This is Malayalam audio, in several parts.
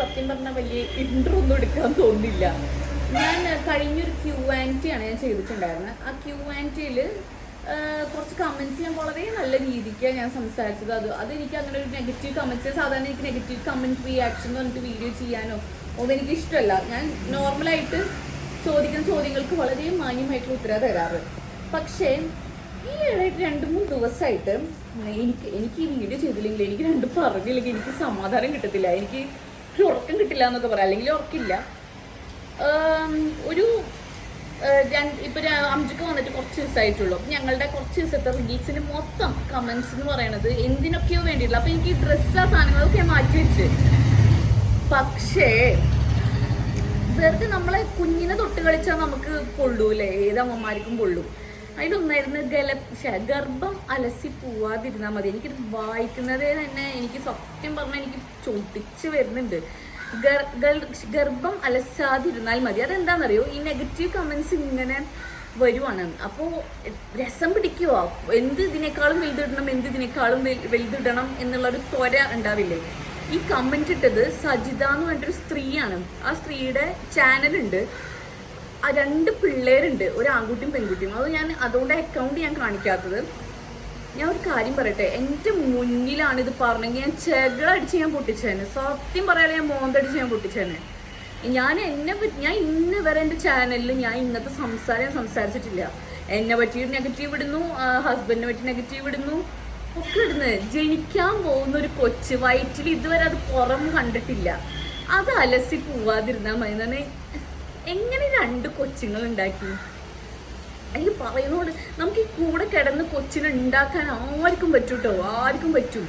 സത്യം പറഞ്ഞാൽ വലിയ ഇൻട്രോ ഒന്നും എടുക്കാൻ തോന്നില്ല. ഞാൻ കഴിഞ്ഞൊരു ക്യൂ ആൻഡ് ടി ആണ് ഞാൻ ചെയ്തിട്ടുണ്ടായിരുന്നത് ആ ക്യൂ ആൻഡ് ടിയിൽ കുറച്ച് കമന്റ്സ് ഞാൻ വളരെ നല്ല രീതിക്കാണ് ഞാൻ സംസാരിച്ചത്. അത് അതെനിക്ക് അങ്ങനെ ഒരു നെഗറ്റീവ് കമന്റ്സ് സാധാരണ എനിക്ക് നെഗറ്റീവ് കമന്റ് റിയാക്ഷൻ എന്ന് പറഞ്ഞിട്ട് വീഡിയോ ചെയ്യാനോ ഒന്നും എനിക്ക് ഇഷ്ടമല്ല ഞാൻ നോർമലായിട്ട് ചോദിക്കുന്ന ചോദ്യങ്ങൾക്ക് വളരെ മാന്യമായിട്ടുള്ള ഉത്തരം തരാറ്. പക്ഷേ ഈ ഇടയായിട്ട് രണ്ട് മൂന്ന് ദിവസമായിട്ട് എനിക്ക് എനിക്ക് ഈ വീഡിയോ ചെയ്തില്ലെങ്കിൽ എനിക്ക് രണ്ട് പറഞ്ഞില്ലെങ്കിൽ എനിക്ക് സമാധാനം കിട്ടത്തില്ല. എനിക്ക് ഒരു ഉറക്കം കിട്ടില്ല എന്നൊക്കെ പറയാം. അല്ലെങ്കിൽ ഉറക്കില്ല. ഒരു ഇപ്പൊ അംജുക്ക് വന്നിട്ട് കുറച്ച് ദിവസമായിട്ടുള്ളൂ അപ്പൊ ഞങ്ങളുടെ കുറച്ച് ദിവസത്തെ റീൽസിന് മൊത്തം കമന്റ്സ് എന്ന് പറയണത് എന്തിനൊക്കെയോ വേണ്ടിയിട്ടില്ല അപ്പൊ എനിക്ക് ഡ്രസ്സ് ആ സാധനങ്ങളൊക്കെ മാറ്റി വെച്ച്. പക്ഷേ വെറുതെ നമ്മളെ കുഞ്ഞിനെ തൊട്ട് കളിച്ചാൽ നമുക്ക് കൊള്ളൂല്ലേ? ഏത് അമ്മമാർക്കും പൊള്ളും അതിലൊന്നായിരുന്നു ഗല ഗർഭം അലസി പോവാതിരുന്നാൽ മതി. എനിക്കിത് വായിക്കുന്നതേ തന്നെ എനിക്ക് സത്യം പറഞ്ഞാൽ എനിക്ക് ചൊട്ടിച്ച് വരുന്നുണ്ട്. ഗർഭം അലസാതിരുന്നാൽ മതി. അതെന്താണെന്നറിയോ ഈ നെഗറ്റീവ് കമൻസ് ഇങ്ങനെ വരുവാണ്. അപ്പോൾ രസം പിടിക്കുവോ? എന്ത് ഇതിനേക്കാളും വലുതിടണം എന്ത് ഇതിനേക്കാളും വലുതിടണം എന്നുള്ളൊരു ത്വര ഉണ്ടാവില്ലേ? ഈ കമന്റ് ഇട്ടത് സജിത എന്ന് പറഞ്ഞിട്ടൊരു സ്ത്രീയാണ്. ആ സ്ത്രീയുടെ ചാനലുണ്ട് രണ്ട് പിള്ളേരുണ്ട് ഒരു ആൺകുട്ടിയും പെൺകുട്ടിയും. അത് ഞാൻ അതുകൊണ്ട് അക്കൗണ്ട് ഞാൻ കാണിക്കാത്തത്. ഞാൻ ഒരു കാര്യം പറയട്ടെ എന്റെ മുന്നിലാണ് ഇത് പറഞ്ഞെങ്കിൽ ഞാൻ ചെകളടിച്ച് ഞാൻ പൊട്ടിച്ചേനെ. സത്യം പറയാതെ ഞാൻ മോന്തടിച്ച് ഞാൻ പൊട്ടിച്ചേനെ. ഞാൻ എന്നെ ഞാൻ ഇന്ന് വരെ എന്റെ ചാനലിൽ ഞാൻ ഇന്നത്തെ സംസാരം ഞാൻ സംസാരിച്ചിട്ടില്ല. എന്നെ പറ്റി നെഗറ്റീവ് ഇടുന്നു ഹസ്ബൻഡിനെ പറ്റി നെഗറ്റീവ് ഇടുന്നു ഒക്കെ ഇടുന്നത് ജനിക്കാൻ പോകുന്ന ഒരു കൊച്ച് വയറ്റിൽ ഇതുവരെ അത് പുറം കണ്ടിട്ടില്ല. അത് അലസി പോവാതിരുന്നാൽ മതി എങ്ങനെ രണ്ട് കൊച്ചുങ്ങൾ ഉണ്ടാക്കി? എനിക്ക് പറയുന്നോണ്ട് നമുക്ക് ഈ കൂടെ കിടന്ന് കൊച്ചിനെ ഉണ്ടാക്കാൻ ആർക്കും പറ്റും കേട്ടോ ആർക്കും പറ്റൂ.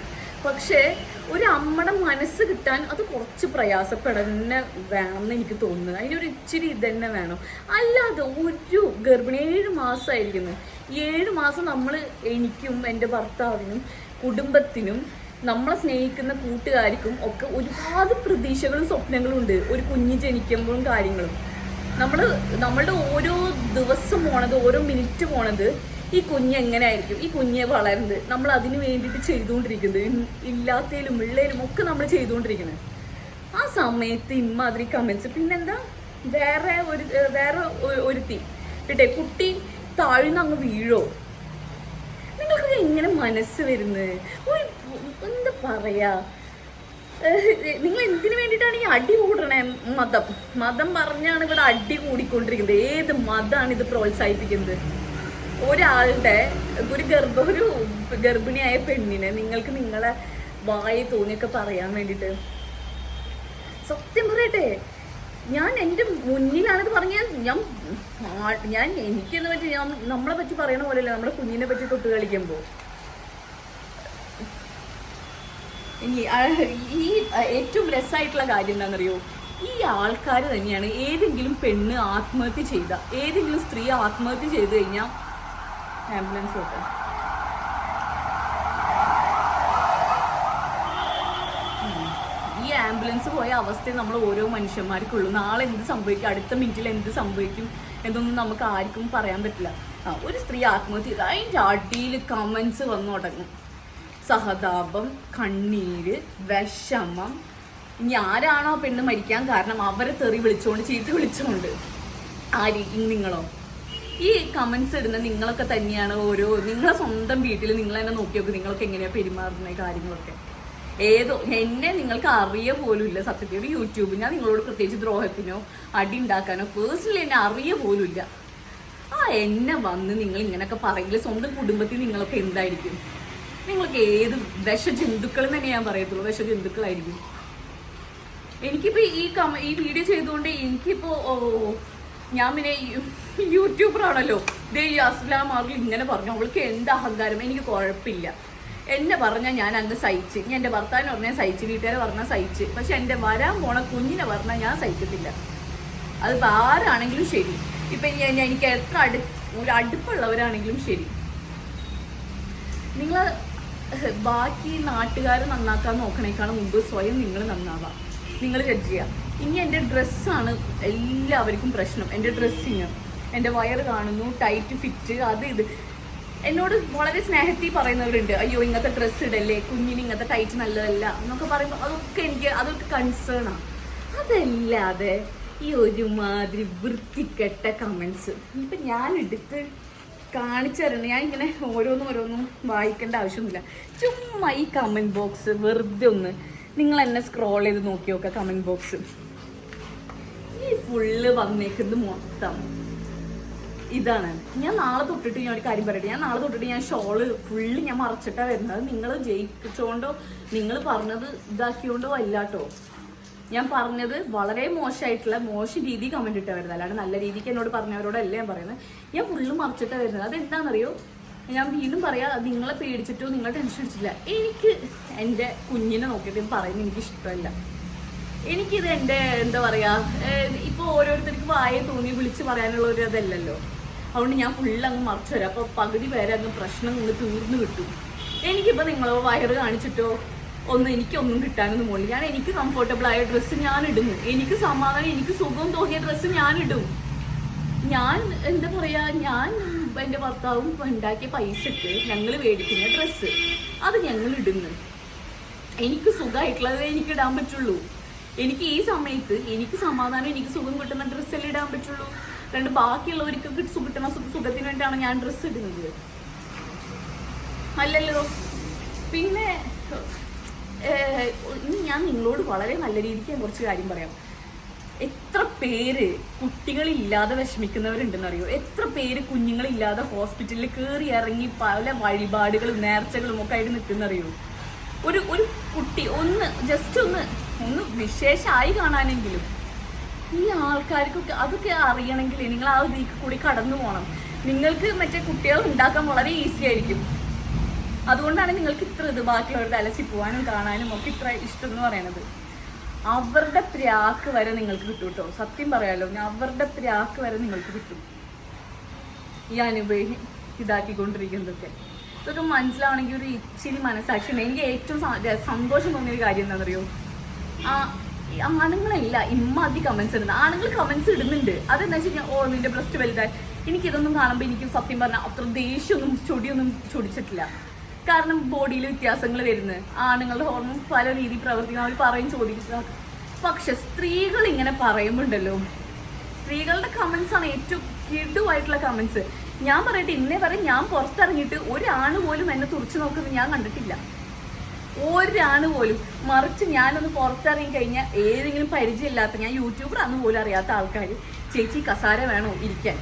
പക്ഷേ ഒരു അമ്മയുടെ മനസ്സ് കിട്ടാൻ അത് കുറച്ച് പ്രയാസപ്പെടന്നെ വേണമെന്ന് എനിക്ക് തോന്നുന്നത് അതിനൊരു ഇച്ചിരി ഇത് തന്നെ വേണം. അല്ലാതെ ഒരു ഗർഭിണി ഏഴ് മാസമായിരിക്കുന്നു ഏഴ് മാസം നമ്മൾ എനിക്കും എന്റെ ഭർത്താവിനും കുടുംബത്തിനും നമ്മളെ സ്നേഹിക്കുന്ന കൂട്ടുകാർക്കും ഒക്കെ ഒരുപാട് പ്രതീക്ഷകളും സ്വപ്നങ്ങളും ഉണ്ട്. ഒരു കുഞ്ഞ് ജനിക്കുമ്പോഴും കാര്യങ്ങളും. നമ്മൾ നമ്മളുടെ ഓരോ ദിവസം പോണത് ഓരോ മിനിറ്റ് പോണത് ഈ കുഞ്ഞ് എങ്ങനെയായിരിക്കും? ഈ കുഞ്ഞ് വളരുന്നത്. നമ്മൾ അതിന് വേണ്ടിയിട്ട് ചെയ്തുകൊണ്ടിരിക്കുന്നത്. ഇല്ലാത്തതിലും ഉള്ളതിലും ഒക്കെ നമ്മൾ ചെയ്തുകൊണ്ടിരിക്കുന്നത്. ആ സമയത്ത് ഇമ്മാതിരി കമൻസ് പിന്നെന്താ? വേറെ ഒരു വേറെ ഒരുത്തി. കേട്ടെ കുട്ടി താഴ്ന്ന് അങ്ങ് വീഴോ? നിങ്ങൾക്ക് എങ്ങനെ മനസ്സ് വരുന്നത്? ഒരു എന്താ പറയാ? ഏഹ് നിങ്ങൾ എന്തിനു വേണ്ടിയിട്ടാണ് ഈ അടി കൂടണേ? മതം. മതം പറഞ്ഞാണ് ഇവിടെ അടി കൂടിക്കൊണ്ടിരിക്കുന്നത്. ഏത് മതമാണ് ഇത് പ്രോത്സാഹിപ്പിക്കുന്നത്? ഒരാളുടെ ഒരു ഗർഭ ഒരു ഗർഭിണിയായ പെണ്ണിനെ നിങ്ങൾക്ക് നിങ്ങളെ വായി തോന്നിയൊക്കെ പറയാൻ വേണ്ടിയിട്ട്. സത്യം പറയട്ടെ ഞാൻ എന്റെ മുന്നിലാണിത് പറഞ്ഞാൽ ഞാൻ ഞാൻ എനിക്കെന്ന് പറ്റി ഞാൻ നമ്മളെ പറ്റി പറയണ പോലെയല്ല നമ്മുടെ കുഞ്ഞിനെ പറ്റി തൊട്ട് കളിക്കുമ്പോൾ ഇനി ആ, ഈ ഏറ്റവും രസമായിട്ടുള്ള കാര്യം എന്താണെന്നറിയോ? ഈ ആൾക്കാർ തന്നെയാണ് ഏതെങ്കിലും പെണ്ണ് ആത്മഹത്യ ചെയ്ത ഏതെങ്കിലും സ്ത്രീ ആത്മഹത്യ ചെയ്ത് കഴിഞ്ഞാൽ ആംബുലൻസ് വെക്കാം ഈ ആംബുലൻസ് പോയ അവസ്ഥ നമ്മൾ ഓരോ മനുഷ്യന്മാർക്കുള്ളൂ. നാളെ എന്ത് സംഭവിക്കും? അടുത്ത മിനിറ്റിൽ എന്ത് സംഭവിക്കും? എന്നൊന്നും നമുക്ക് ആർക്കും പറയാൻ പറ്റില്ല. ഒരു സ്ത്രീ ആത്മഹത്യ ചെയ്ത് അതിന്റെ അടിയിൽ കമൻസ് വന്നു തുടങ്ങും. സഹതാപം കണ്ണീര് വിഷമം. ഇനി ആരാണോ പെണ്ണ് മരിക്കാൻ കാരണം അവരെ തെറി വിളിച്ചോണ്ട് ചീത്ത വിളിച്ചോണ്ട്? ആര്? നിങ്ങളോ? ഈ കമന്റ്സ് ഇടുന്ന നിങ്ങളൊക്കെ തന്നെയാണ് ഓരോ നിങ്ങളെ സ്വന്തം വീട്ടിൽ നിങ്ങൾ തന്നെ നോക്കി നോക്ക് നിങ്ങളൊക്കെ എങ്ങനെയാ പെരുമാറുന്ന കാര്യങ്ങളൊക്കെ. ഏതോ എന്നെ നിങ്ങൾക്ക് അറിയ പോലും ഇല്ല സത്യത്തിൽ. ഒരു യൂട്യൂബ് ഞാൻ നിങ്ങളോട് പ്രത്യേകിച്ച് ദ്രോഹത്തിനോ അടി ഉണ്ടാക്കാനോ പേഴ്സണലി എന്നെ അറിയ പോലും ഇല്ല. ആ എന്നെ വന്ന് നിങ്ങൾ ഇങ്ങനെയൊക്കെ പറയില്ല? സ്വന്തം കുടുംബത്തിൽ നിങ്ങളൊക്കെ എന്തായിരിക്കും? നിങ്ങൾക്ക് ഏത് വിഷജന്തുക്കൾ തന്നെ ഞാൻ പറയത്തുള്ളൂ. വിഷജന്തുക്കളായിരിക്കും. എനിക്കിപ്പോ ഈ കമ ഈ വീഡിയോ ചെയ്തുകൊണ്ട് എനിക്കിപ്പോ ഓ, ഞാൻ പിന്നെ യു- യൂട്യൂബർ ആണല്ലോ. ദേ ഈ അസ്ലാം ആറിൽ ഇങ്ങനെ പറഞ്ഞു. അവൾക്ക് എന്ത് അഹങ്കാരം? എനിക്ക് കുഴപ്പമില്ല. എന്നെ പറഞ്ഞാൽ ഞാൻ അങ്ങ് സഹിച്ച്. ഞാൻ എന്റെ ഭർത്താവിനെ പറഞ്ഞാൽ സഹിച്ച്. വീട്ടുകാരെ പറഞ്ഞാൽ സഹിച്ച്. പക്ഷെ എന്റെ വരാൻ പോണ കുഞ്ഞിനെ പറഞ്ഞാൽ ഞാൻ സഹിക്കത്തില്ല. അത് ആരാണെങ്കിലും ശരി. ഇപ്പം ഞാൻ- എനിക്ക് എത്ര അടു ഒരു അടുപ്പുള്ളവരാണെങ്കിലും ശരി. നിങ്ങൾ ബാക്കി നാട്ടുകാർ നന്നാക്കാൻ നോക്കണേക്കാളും മുമ്പ് സ്വയം നിങ്ങൾ നന്നാവാം. നിങ്ങൾ ജഡ്ജ് ചെയ്യുക ഇനി എന്റെ ഡ്രസ്സാണ് എല്ലാവർക്കും പ്രശ്നം. എന്റെ ഡ്രസ്സിങ് എന്റെ വയർ കാണുന്നു ടൈറ്റ് ഫിറ്റ് അത് ഇത്. എന്നോട് വളരെ സ്നേഹത്തിൽ പറയുന്നവരുണ്ട് അയ്യോ ഇങ്ങനത്തെ ഡ്രസ്സ് ഇടല്ലേ? കുഞ്ഞിന് ഇങ്ങനത്തെ ടൈറ്റ് നല്ലതല്ല. എന്നൊക്കെ പറയുമ്പോൾ അതൊക്കെ എനിക്ക് അതൊക്കെ കൺസേൺ ആണ് അതല്ലാതെ ഈ ഒരുമാതിരി വൃത്തിക്കെട്ട കമൻസ് ഇപ്പം ഞാൻ എടുത്ത് കാണിച്ചു തരണം ഞാൻ ഇങ്ങനെ ഓരോന്നും ഓരോന്നും വായിക്കേണ്ട ആവശ്യമൊന്നുമില്ല. ചുമ്മാ ഈ കമന്റ് ബോക്സ് വെറുതെ ഒന്ന് നിങ്ങൾ എന്നെ സ്ക്രോൾ ചെയ്ത് നോക്കി നോക്കുക കമന്റ് ബോക്സ് ഈ ഫുള്ള് വന്നേക്കുന്നത് മൊത്തം. ഇതാണ്. ഞാൻ നാളെ തൊട്ടിട്ട് ഞാൻ ഒരു കാര്യം പറയട്ടെ. ഞാൻ നാളെ തൊട്ടിട്ട് ഞാൻ ഷോൾ ഫുള്ള് ഞാൻ മറച്ചിട്ടാണ് വരുന്നത്. നിങ്ങൾ ജയിച്ചോണ്ടോ നിങ്ങൾ പറഞ്ഞത് ഇതാക്കിയോണ്ടോ അല്ലാട്ടോ ഞാൻ പറഞ്ഞത് വളരെ മോശമായിട്ടുള്ള മോശ രീതി കമന്റ് ഇട്ടാ വരുന്നത് അല്ലാണ്ട് നല്ല രീതിക്ക് എന്നോട് പറഞ്ഞവരോടല്ല ഞാൻ പറയുന്നത്. ഞാൻ ഫുള്ള് മറിച്ചിട്ടാണ് വരുന്നത്. അതെന്താണെന്നറിയോ? ഞാൻ വീണ്ടും പറയാം നിങ്ങളെ പേടിച്ചിട്ടോ? നിങ്ങളെ ടെൻഷൻ അടിച്ചിട്ടില്ല. എനിക്ക് എന്റെ കുഞ്ഞിനെ നോക്കിയിട്ട് പറയുന്നത് എനിക്ക് ഇഷ്ടമല്ല. എനിക്കിത് എന്റെ എന്താ പറയാ ഇപ്പോൾ ഇപ്പൊ ഓരോരുത്തർക്ക് വായ തോന്നി വിളിച്ച് പറയാനുള്ള ഒരു ഇതല്ലല്ലോ. അതുകൊണ്ട് ഞാൻ ഫുള്ള് അങ്ങ് മറച്ചു വരാം. അപ്പൊ പകുതി പേരെ അങ്ങ് പ്രശ്നം അങ്ങ് തീർന്നു കിട്ടും. എനിക്കിപ്പോ നിങ്ങളോ വയറ് കാണിച്ചിട്ടോ? ഒന്നും എനിക്കൊന്നും കിട്ടാനൊന്നും പോകില്ല ഞാൻ എനിക്ക് കംഫർട്ടബിൾ ആയ ഡ്രസ്സ് ഞാൻ ഇടുന്നു എനിക്ക് സമാധാനം എനിക്ക് സുഖം തോന്നിയ ഡ്രസ്സ് ഞാൻ ഇടും ഞാൻ എന്താ പറയാ ഞാൻ എന്റെ ഭർത്താവും ഉണ്ടാക്കിയ പൈസക്ക് ഞങ്ങൾ മേടിക്കുന്ന ഡ്രസ്സ് അത് ഞങ്ങൾ ഇടുന്നു എനിക്ക് സുഖമായിട്ടുള്ളത് എനിക്ക് ഇടാൻ പറ്റുള്ളൂ. എനിക്ക് ഈ സമയത്ത് എനിക്ക് സമാധാനം എനിക്ക് സുഖം കിട്ടുന്ന ഡ്രസ്സല്ലേ ഇടാൻ പറ്റുള്ളൂ. രണ്ട് ബാക്കിയുള്ളവർക്ക് കിട്ടുന്ന സുഖ- സുഖത്തിന് വേണ്ടിയാണ് ഞാൻ ഡ്രസ്സ് ഇടുന്നത്. അല്ലല്ലോ. പിന്നെ ഇനി ഞാൻ നിങ്ങളോട് വളരെ നല്ല രീതിക്ക് ഞാൻ കുറച്ച് കാര്യം പറയാം. എത്ര പേര് കുട്ടികളില്ലാതെ വിഷമിക്കുന്നവരുണ്ടെന്ന് അറിയോ എത്ര പേര് കുഞ്ഞുങ്ങളില്ലാതെ ഹോസ്പിറ്റലിൽ കയറി ഇറങ്ങി പല വഴിപാടുകളും നേർച്ചകളും ഒക്കെ ആയിട്ട് നിൽക്കുന്നറിയോ? ഒരു ഒരു കുട്ടി ഒന്ന് ജസ്റ്റ് ഒന്ന് ഒന്ന് വിശേഷമായി കാണാനെങ്കിലും ഈ ആൾക്കാർക്കൊക്കെ അതൊക്കെ അറിയണമെങ്കിൽ നിങ്ങൾ ആ ഇതിൽ കൂടി കടന്നു പോകണം നിങ്ങൾക്ക് മറ്റേ കുട്ടികൾ ഉണ്ടാക്കാൻ വളരെ ഈസി ആയിരിക്കും. അതുകൊണ്ടാണ് നിങ്ങൾക്ക് ഇത്ര ഇത് ബാക്കിയുള്ളവരുടെ അലസി പോകാനും കാണാനും ഒക്കെ ഇത്ര ഇഷ്ടം എന്ന് പറയുന്നത്. അവരുടെ പ്രാക്ക് വരെ നിങ്ങൾക്ക് കിട്ടും കേട്ടോ. സത്യം പറയാലോ അവരുടെ പ്രാക്ക് വരെ നിങ്ങൾക്ക് കിട്ടും. ഈ അനുഭവി ഇതാക്കിക്കൊണ്ടിരിക്കുന്നതൊക്കെ. ഇതൊക്കെ മനസ്സിലാവണമെങ്കിൽ ഒരു ഇച്ചിരി മനസ്സാക്ഷി എനിക്ക് ഏറ്റവും സന്തോഷം തോന്നിയ ഒരു കാര്യം എന്താണെന്നറിയോ? ആ ആണുങ്ങളല്ല ഇമ്മാതി കമൻസ് ഇടുന്നത്. ആണുങ്ങൾ കമൻസ് ഇടുന്നുണ്ട്. അതെന്താ വെച്ച് കഴിഞ്ഞാൽ ഓ നിന്റെ ബ്രസ്റ്റ് വലുതായി. എനിക്കിതൊന്നും കാണുമ്പോൾ എനിക്ക് സത്യം പറഞ്ഞാൽ അത്ര ദേഷ്യമൊന്നും ചൊടിയൊന്നും ചൊടിച്ചിട്ടില്ല. കാരണം ബോഡിയിൽ വ്യത്യാസങ്ങൾ വരുന്നത്. ആണുങ്ങളുടെ ഹോർമോൺസ് പല രീതി പ്രവർത്തിക്കുന്ന അവർ പറയും ചോദിക്കുക പക്ഷെ സ്ത്രീകൾ ഇങ്ങനെ പറയുമ്പോണ്ടല്ലോ. സ്ത്രീകളുടെ കമൻസ് ആണ് ഏറ്റവും കിടുവായിട്ടുള്ള കമൻസ് ഞാൻ പറയട്ടെ ഇന്നേ വരെ ഞാൻ പുറത്തിറങ്ങിയിട്ട് ഒരാണ് പോലും എന്നെ തുറച്ചു നോക്കുന്നത് ഞാൻ കണ്ടിട്ടില്ല. ഒരാണ് പോലും. മറിച്ച് ഞാനൊന്ന് പുറത്തിറങ്ങി കഴിഞ്ഞാൽ ഏതെങ്കിലും പരിചയമില്ലാത്ത ഞാൻ യൂട്യൂബർ അന്ന് പോലും അറിയാത്ത ആൾക്കാർ ചേച്ചി കസാര വേണോ? ഇരിക്കാൻ.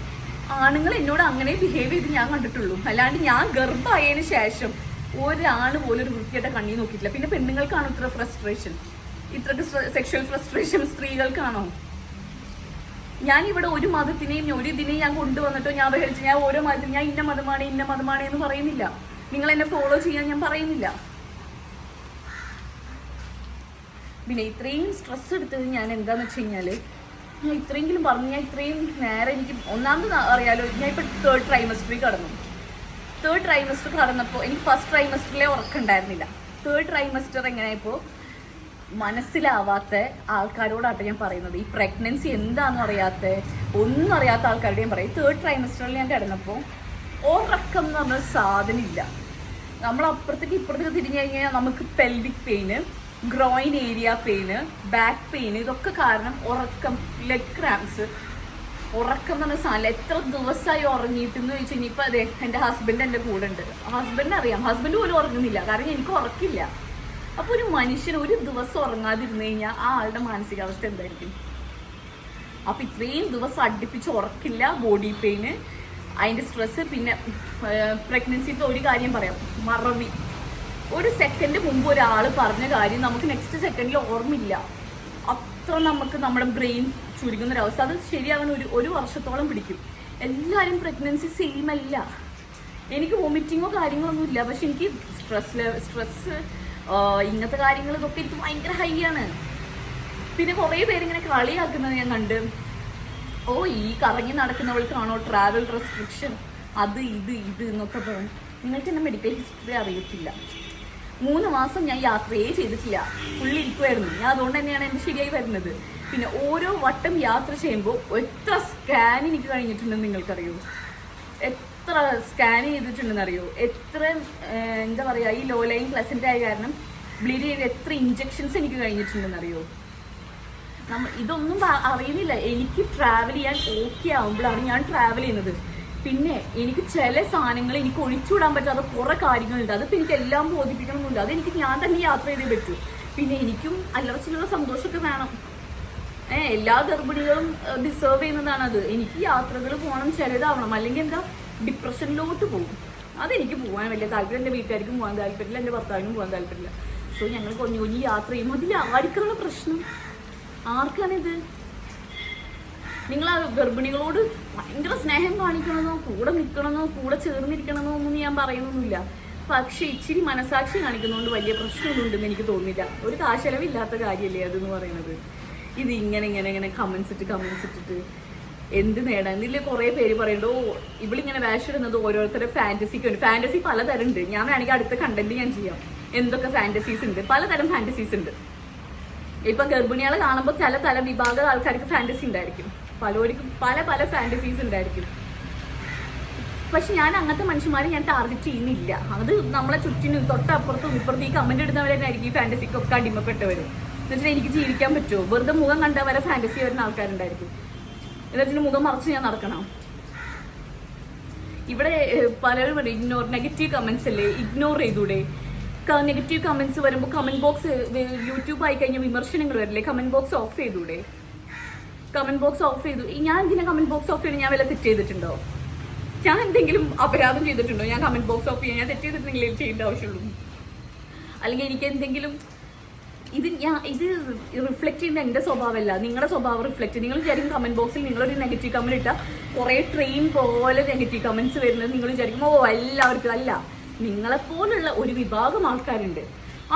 ആണുങ്ങൾ എന്നോട് അങ്ങനെ ബിഹേവ് ചെയ്ത് ഞാൻ കണ്ടിട്ടുള്ളൂ. അല്ലാണ്ട് ഞാൻ ഗർഭമായതിനു ശേഷം ഒരാൾ പോലും ഒരു വൃത്തിയായിട്ട് കണ്ണി നോക്കിയിട്ടില്ല. പിന്നെ പെണ്ണുങ്ങൾക്കാണോ ഇത്ര ഫ്രസ്ട്രേഷൻ ഇത്രക്ക് സെക്ഷൽ ഫ്രസ്ട്രേഷൻ സ്ത്രീകൾക്കാണോ? ഞാൻ ഇവിടെ ഒരു മതത്തിനെയും ഒരു ഇതിനെയും ഞാൻ കൊണ്ടുവന്നിട്ടോ ഞാൻ അവഹരിച്ച് ഞാൻ ഓരോ മതത്തിനും ഞാൻ ഇന്ന മതമാണ് ഇന്ന മതമാണ് എന്ന് പറയുന്നില്ല. നിങ്ങൾ എന്നെ ഫോളോ ചെയ്യാൻ ഞാൻ പറയുന്നില്ല. പിന്നെ ഇത്രയും സ്ട്രെസ് എടുത്തത് ഞാൻ എന്താന്ന് വെച്ച് കഴിഞ്ഞാൽ ഞാൻ ഇത്രയെങ്കിലും പറഞ്ഞു ഞാൻ ഇത്രയും നേരെ എനിക്ക് ഒന്നാമത് അറിയാലോ ഞാൻ ഇപ്പൊ തേർഡ് ട്രൈമസ്റ്ററിൽ കടന്നു. തേർഡ് ട്രൈമസ്റ്റർ കടന്നപ്പോൾ എനിക്ക് ഫസ്റ്റ് ട്രൈമസ്റ്ററിലെ ഉറക്കമുണ്ടായിരുന്നില്ല തേർഡ് ട്രൈമസ്റ്റർ എങ്ങനെയായപ്പോൾ മനസ്സിലാവാത്ത ആൾക്കാരോടാട്ടെ ഞാൻ പറയുന്നത്. ഈ പ്രഗ്നൻസി എന്താണെന്ന് അറിയാത്ത ഒന്നും അറിയാത്ത ആൾക്കാരുടെ ഞാൻ പറയും. തേർഡ് ട്രൈമസ്റ്ററിൽ ഞാൻ കിടന്നപ്പോൾ ഉറക്കം എന്ന് പറഞ്ഞ സാധനമില്ല നമ്മൾ അപ്പുറത്തേക്ക് ഇപ്പുറത്തേക്ക് തിരിഞ്ഞു കഴിഞ്ഞാൽ നമുക്ക് pelvic pain groin area pain back pain ഇതൊക്കെ കാരണം ഉറക്കം ലെഗ് ക്രാംസ് ഉറക്കം എന്ന് പറഞ്ഞ സാധനം. എത്ര ദിവസമായി ഉറങ്ങിയിട്ടെന്ന് ചോദിച്ചു ഇനിയിപ്പോൾ അതെ എന്റെ ഹസ്ബൻഡ് എന്റെ കൂടെ ഉണ്ട്. ഹസ്ബൻഡ് അറിയാം. ഹസ്ബൻഡ് പോലും ഉറങ്ങുന്നില്ല. കാരണം എനിക്ക് ഉറക്കില്ല. അപ്പോൾ ഒരു മനുഷ്യൻ ഒരു ദിവസം ഉറങ്ങാതിരുന്നു കഴിഞ്ഞാൽ ആ ആളുടെ മാനസികാവസ്ഥ എന്തായിരിക്കും? അപ്പൊ ഇത്രയും ദിവസം അടുപ്പിച്ച് ഉറക്കില്ല ബോഡി പെയിന് അതിന്റെ സ്ട്രെസ് പിന്നെ പ്രഗ്നൻസിന്റെ ഒരു കാര്യം പറയാം. മറവി. ഒരു സെക്കൻഡ് മുമ്പ് ഒരാൾ പറഞ്ഞ കാര്യം നമുക്ക് നെക്സ്റ്റ് സെക്കൻഡിൽ ഓർമ്മയില്ല. അത്ര നമുക്ക് നമ്മുടെ ബ്രെയിൻ ചുരുങ്ങുന്ന ഒരു അവസ്ഥ. അത് ശരിയാവാൻ ഒരു ഒരു വർഷത്തോളം പിടിക്കും. എല്ലാവരും പ്രഗ്നൻസി സെയിം അല്ല. എനിക്ക് വോമിറ്റിങ്ങോ കാര്യങ്ങളൊന്നും ഇല്ല. പക്ഷെ എനിക്ക് സ്ട്രെസ് സ്ട്രെസ് ഇങ്ങനത്തെ കാര്യങ്ങൾ ഇതൊക്കെ എനിക്ക് ഭയങ്കര ഹൈ ആണ്. പിന്നെ കുറേ പേരിങ്ങനെ കളിയാക്കുന്നത് ഞാൻ കണ്ട്. ഓ ഈ കറങ്ങി നടക്കുന്നവൾക്കാണോ ട്രാവൽ റെസ്ട്രിക്ഷൻ അത് ഇത് ഇത് എന്നൊക്കെ പറഞ്ഞു നിങ്ങൾക്ക് എന്നെ മെഡിക്കൽ ഹിസ്റ്ററി അറിയത്തില്ല. മൂന്ന് മാസം ഞാൻ യാത്രയേ ചെയ്തിട്ടില്ല. ഫുള്ളി ഇരിക്കുമായിരുന്നു ഞാൻ അതുകൊണ്ട് തന്നെയാണ് എന്റെ ശരിയായി വരുന്നത്. പിന്നെ ഓരോ വട്ടം യാത്ര ചെയ്യുമ്പോൾ എത്ര സ്കാൻ എനിക്ക് കഴിഞ്ഞിട്ടുണ്ടെന്ന് നിങ്ങൾക്കറിയോ? എത്ര സ്കാൻ ചെയ്തിട്ടുണ്ടെന്ന് അറിയോ എത്ര എന്താ പറയുക ഈ ലോ ലൈൻ പ്ലസന്റ് ആയ കാരണം ബ്ലീഡ് ചെയ്ത് എത്ര ഇഞ്ചെക്ഷൻസ് എനിക്ക് കഴിഞ്ഞിട്ടുണ്ടെന്ന് അറിയോ നമ്മൾ ഇതൊന്നും അറിയുന്നില്ല. എനിക്ക് ട്രാവൽ ചെയ്യാൻ ഓക്കെ ആവുമ്പോഴാണ് ഞാൻ ട്രാവൽ ചെയ്യുന്നത്. പിന്നെ എനിക്ക് ചില സാധനങ്ങൾ എനിക്ക് ഒഴിച്ചുവിടാൻ പറ്റാത്ത കുറെ കാര്യങ്ങളുണ്ട്. അതൊക്കെ എനിക്ക് എല്ലാം ബോധിപ്പിക്കണമെന്നുണ്ട്. അതെനിക്ക് ഞാൻ തന്നെ യാത്ര ചെയ്തേ പറ്റൂ. പിന്നെ എനിക്കും അല്ലറച്ചിലുള്ള സന്തോഷമൊക്കെ വേണം. ഏ എല്ലാ ഗർഭിണികളും ഡിസേർവ് ചെയ്യുന്നതാണ് അത് എനിക്ക് യാത്രകൾ പോകണം ചിലതാവണം. അല്ലെങ്കിൽ എന്താ? ഡിപ്രഷനിലോട്ട് പോകും. അതെനിക്ക് പോകാൻ വലിയ താല്പര്യം. എന്റെ വീട്ടുകാർക്കും പോകാൻ താല്പര്യമില്ല. എന്റെ ഭർത്താവിനും പോകാൻ താല്പര്യമില്ല. സോ ഞങ്ങൾ കൊഞ്ഞു കുഞ്ഞു യാത്ര ചെയ്യുമ്പോൾ അതിൽ ആർക്കാണ് പ്രശ്നം? ആർക്കാണിത്? നിങ്ങൾ ആ ഗർഭിണികളോട് ഭയങ്കര സ്നേഹം കാണിക്കണമെന്നോ കൂടെ നിൽക്കണമെന്നോ കൂടെ ചേർന്നിരിക്കണമെന്നോ ഒന്നും ഞാൻ പറയുന്നൊന്നുമില്ല. പക്ഷെ ഇച്ചിരി മനസാക്ഷി കാണിക്കുന്നതുകൊണ്ട് വലിയ പ്രശ്നമൊന്നും ഉണ്ടെന്ന് എനിക്ക് തോന്നില്ല ഒരു കാശലവില്ലാത്ത കാര്യമല്ലേ അതെന്ന് പറയുന്നത്. ഇത് ഇങ്ങനെ ഇങ്ങനെ ഇങ്ങനെ കമൻസ് ഇട്ട് കമൻസ് ഇട്ടിട്ട്. എന്ത് നേടാൻ? ഇതിൽ കുറേ പേര് പറയുന്നുണ്ട് ഓ ഇവളിങ്ങനെ വാഷ് ഇടുന്നത് ഓരോരുത്തരുടെ ഫാന്റസിക്ക് വേണ്ടി. ഫാന്റസി പലതരം ഉണ്ട് ഞാൻ വേണമെങ്കിൽ അടുത്ത കണ്ടന്റ് ഞാൻ ചെയ്യാം. എന്തൊക്കെ ഫാന്റസീസ് ഉണ്ട്? പലതരം ഫാന്റസീസ് ഉണ്ട്. ഇപ്പൊ ഗർഭിണികളെ കാണുമ്പോൾ ചില തല വിഭാഗ ആൾക്കാർക്ക് ഫാന്റസി ഉണ്ടായിരിക്കും. പലർക്കും പല പല ഫാന്റസീസ് ഉണ്ടായിരിക്കും. പക്ഷെ ഞാൻ അങ്ങനത്തെ മനുഷ്യന്മാരെ ഞാൻ ടാർഗറ്റ് ചെയ്യുന്നില്ല. അത് നമ്മളെ ചുറ്റിനും തൊട്ടപ്പുറത്തും ഇപ്പുറത്തും ഈ കമന്റ് ഇടുന്നവരായിരിക്കും ഈ ഫാന്റസിക്കൊക്കെ അടിമപ്പെട്ടവർ എന്നുവെച്ചാൽ എനിക്ക് ജീവിക്കാൻ പറ്റുമോ? വെറുതെ മുഖം കണ്ട വരെ ഫാന്റസി വരുന്ന ആൾക്കാരുണ്ടായിരിക്കും. എന്നുവെച്ചാൽ മുഖം മറച്ച് ഞാൻ നടക്കണം. ഇവിടെ പലരും പറയും ഇഗ്നോർ നെഗറ്റീവ് കമൻസ് അല്ലേ? ഇഗ്നോർ ചെയ്തൂടെ? നെഗറ്റീവ് കമൻസ് വരുമ്പോൾ കമന്റ് ബോക്സ് യൂട്യൂബ് ആയി കഴിഞ്ഞാൽ വിമർശനങ്ങൾ വരില്ലേ? കമന്റ് ബോക്സ് ഓഫ് ചെയ്തൂടെ? കമന്റ് ബോക്സ് ഓഫ് ചെയ്തു. ഞാൻ എന്തിനാ കമന്റ് ബോക്സ് ഓഫ് ചെയ്ത് ഞാൻ വല്ല തെറ്റ് ചെയ്തിട്ടുണ്ടോ? ഞാൻ എന്തെങ്കിലും അപരാധം ചെയ്തിട്ടുണ്ടോ? ഞാൻ കമന്റ് ബോക്സ് ഓഫ് ചെയ്യാൻ ഞാൻ തെറ്റ് ചെയ്തിട്ടുണ്ടെങ്കിൽ ചെയ്യേണ്ട ആവശ്യമുള്ളൂ. അല്ലെങ്കിൽ എനിക്ക് എന്തെങ്കിലും ഇത് ഞാൻ ഇത് റിഫ്ലക്ട് ചെയ്യുന്ന എന്റെ സ്വഭാവമല്ല. നിങ്ങളുടെ സ്വഭാവം റിഫ്ലക്ട് നിങ്ങൾ വിചാരിക്കും കമന്റ് ബോക്സിൽ നിങ്ങളൊരു നെഗറ്റീവ് കമന്റ് ഇട്ടാൽ കുറേ ട്രെയിൻ പോലെ നെഗറ്റീവ് കമന്റ്സ് വരുന്നത് നിങ്ങൾ വിചാരിക്കും ഓ എല്ലാവർക്കും അല്ല. നിങ്ങളെപ്പോലുള്ള ഒരു വിഭാഗം ആൾക്കാരുണ്ട്.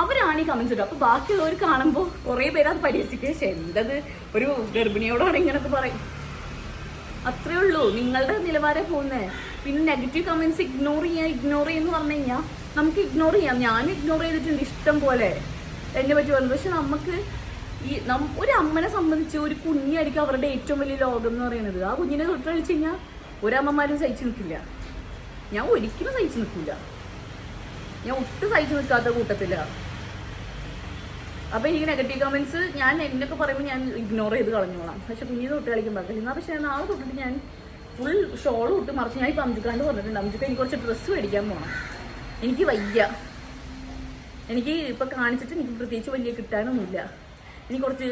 അവരാണ് ഈ കമന്റ്സ് ഇടുക. അപ്പൊ ബാക്കിയുള്ളവർ കാണുമ്പോൾ കുറേ പേര് അത് പരിഹസിക്കുക പക്ഷെ എന്തത് ഒരു ഗർഭിണിയോടാണ് ഇങ്ങനെ പറയും. അത്രേ ഉള്ളൂ. നിങ്ങളുടെ നിലവാരം പോകുന്നത് പിന്നെ നെഗറ്റീവ് കമന്റ്സ് ഇഗ്നോർ ചെയ്യാം ഇഗ്നോർ ചെയ്യുന്ന പറഞ്ഞു കഴിഞ്ഞാൽ നമുക്ക് ഇഗ്നോർ ചെയ്യാം. ഞാൻ ഇഗ്നോർ ചെയ്തിട്ടുണ്ട് ഇഷ്ടം പോലെ എന്നെ പറ്റി പറഞ്ഞു. പക്ഷെ നമുക്ക് ഈ ഒരു അമ്മനെ സംബന്ധിച്ച് ഒരു കുഞ്ഞായിരിക്കും അവരുടെ ഏറ്റവും വലിയ ലോകം എന്ന് പറയുന്നത്. ആ കുഞ്ഞിനെ തൊട്ട് കളിച്ച് കഴിഞ്ഞാൽ ഒരമ്മമാരും സഹിച്ചു നിൽക്കില്ല. ഞാൻ ഒരിക്കലും സഹിച്ചു നിൽക്കില്ല ഞാൻ ഒട്ടും സഹിച്ചു നിൽക്കാത്ത കൂട്ടത്തിലാണ് അപ്പൊ എനിക്ക് നെഗറ്റീവ് കമന്റ്സ് ഞാൻ എന്നൊക്കെ പറയുമ്പോൾ ഞാൻ ഇഗ്നോർ ചെയ്ത് കളഞ്ഞോളാം. പക്ഷെ കുഞ്ഞിന് തൊട്ട് കളിക്കാൻ പറ്റില്ല എന്നാൽ പക്ഷെ നാളെ തൊട്ടിട്ട് ഞാൻ ഫുൾ ഷോൾ ഇട്ട് മറിച്ച് ഞാൻ ഇപ്പം അംജുക്കാണ്ട് പറഞ്ഞിട്ടുണ്ട്. അംജുക്ക എനിക്ക് കുറച്ച് ഡ്രസ്സ് മേടിക്കാൻ പോകണം എനിക്ക് വയ്യ. എനിക്ക് ഇപ്പൊ കാണിച്ചിട്ട് എനിക്ക് പ്രത്യേകിച്ച് വലിയ കിട്ടാനൊന്നുമില്ല. എനിക്ക് കുറച്ച്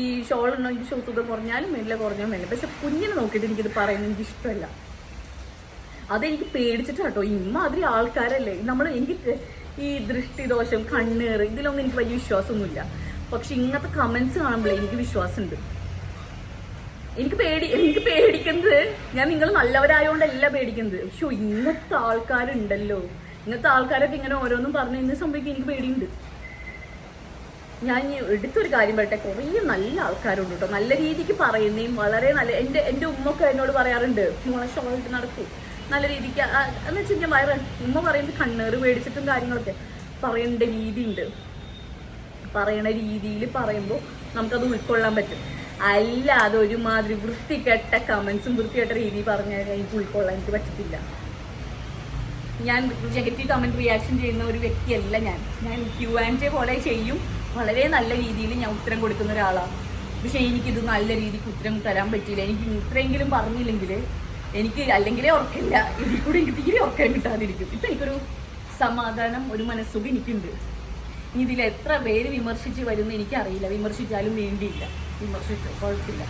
ഈ ഷോൾ ഉണ്ടോ എനിക്ക് ഷൂസ് ഒക്കെ കുറഞ്ഞാലും മേലെ കുറഞ്ഞാലും വേണ്ട പക്ഷെ കുഞ്ഞിനെ നോക്കിയിട്ട് എനിക്കിത് പറയുന്നത് എനിക്ക് ഇഷ്ടമല്ല. അതെനിക്ക് പേടിച്ചിട്ട് കേട്ടോ ഇമ്മാതിരി ആൾക്കാരല്ലേ. നമ്മൾ എനിക്ക് ഈ ദൃഷ്ടിദോഷം കണ്ണേറ് ഇതിലൊന്നും എനിക്ക് വലിയ വിശ്വാസമൊന്നുമില്ല. പക്ഷെ ഇങ്ങനത്തെ കമൻസ് കാണുമ്പോൾ എനിക്ക് വിശ്വാസമുണ്ട്. എനിക്ക് പേടി എനിക്ക് പേടിക്കുന്നത് ഞാൻ നിങ്ങൾ നല്ലവരായതുകൊണ്ടല്ല പേടിക്കുന്നത് പക്ഷോ ഇങ്ങനത്തെ ആൾക്കാരുണ്ടല്ലോ. ഇങ്ങനത്തെ ആൾക്കാരൊക്കെ ഇങ്ങനെ ഓരോന്നും പറഞ്ഞു ഇന്ന് സംഭവിക്കും എനിക്ക് പേടിയുണ്ട്. ഞാൻ എടുത്തൊരു കാര്യം പറയട്ടെ. കുറേ നല്ല ആൾക്കാരുണ്ട് കേട്ടോ. നല്ല രീതിക്ക് പറയുന്നതും വളരെ നല്ല എന്റെ എന്റെ ഉമ്മൊക്കെ എന്നോട് പറയാറുണ്ട് മോളെ ഷോളിട്ട് നടക്കൂ. നല്ല രീതിക്ക് എന്ന് വെച്ച് കഴിഞ്ഞാൽ വയറ് ഉമ്മ പറയുന്നത് കണ്ണേറ് മേടിച്ചിട്ടും കാര്യങ്ങളൊക്കെ പറയേണ്ട രീതിയുണ്ട്. പറയണ രീതിയിൽ പറയുമ്പോൾ നമുക്കത് ഉൾക്കൊള്ളാൻ പറ്റും. അല്ലാതെ ഒരുമാതിരി വൃത്തികെട്ട കമൻസും വൃത്തികെട്ട രീതിയിൽ പറഞ്ഞാൽ എനിക്ക് ഉൾക്കൊള്ളാൻ എനിക്ക് പറ്റത്തില്ല. ഞാൻ നെഗറ്റീവ് കമന്റ് റിയാക്ഷൻ ചെയ്യുന്ന ഒരു വ്യക്തിയല്ല ഞാൻ. ഞാൻ ക്യൂ ആൻഡ് ജെ പോലെ ചെയ്യും. വളരെ നല്ല രീതിയിൽ ഞാൻ ഉത്തരം കൊടുക്കുന്ന ഒരാളാണ്. പക്ഷേ എനിക്കിത് നല്ല രീതിക്ക് ഉത്തരം തരാൻ പറ്റിയില്ല. എനിക്ക് ഇത്രയെങ്കിലും പറഞ്ഞില്ലെങ്കിൽ എനിക്ക് അല്ലെങ്കിലേ ഉറക്കില്ല ഇതിൽ കൂടെ എനിക്ക് തീരെ ഉറക്കം കിട്ടാതിരിക്കും. ഇപ്പം എനിക്കൊരു സമാധാനം ഒരു മനസ്സുഖം എനിക്കുണ്ട്. ഇനി ഇതിൽ എത്ര പേര് വിമർശിച്ച് വരുമെന്ന് എനിക്കറിയില്ല. വിമർശിച്ചാലും വേണ്ടിയില്ല. വിമർശിച്ചു കുഴപ്പമില്ല.